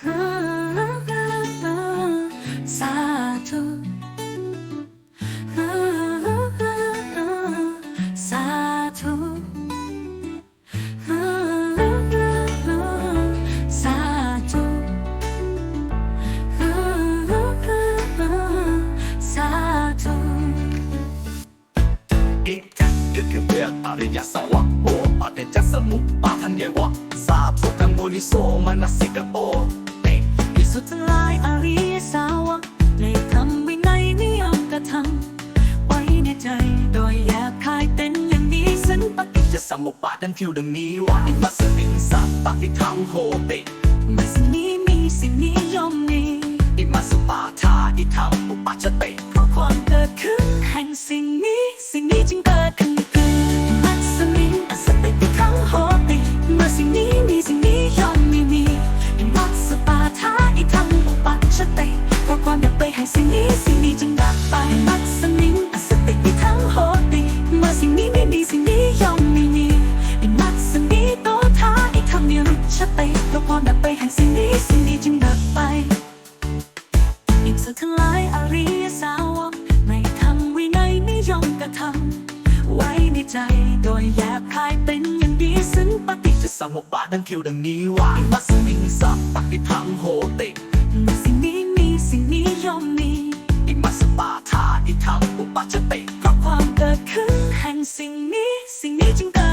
Satu. Satu. Adanya sawah, oh adanya semu, bahan จะสมุปาดังคิวดังนี้ว่าอิมาสมิงสัพปะทิทังโหติมันสิ่งนี้มีสิ่งนี้ยอมมีอิมาสปาทาอิทังอุปัชชเตเพราะความเกิดขึ้นแห่งสิ่งนี้สิ่งนี้จึง อิสุทั้งหลายอริยสาวกในธรรมวินัยนิยมกระทำไว้ในใจโดยแยบคายเป็นอย่างดีซึ่งปฏิจะสมุปปาดังคิวดังนี้ว่าอิมัสมิงสัพปะทิทังโหติเมื่อสิ่งนี้มีสิ่งนี้ย่อมมีอิมัสปาทาอิทังอุปัชชเตเพราะความเกิดขึ้นแห่งสิ่งนี้ สิ่งนี้จึงเกิด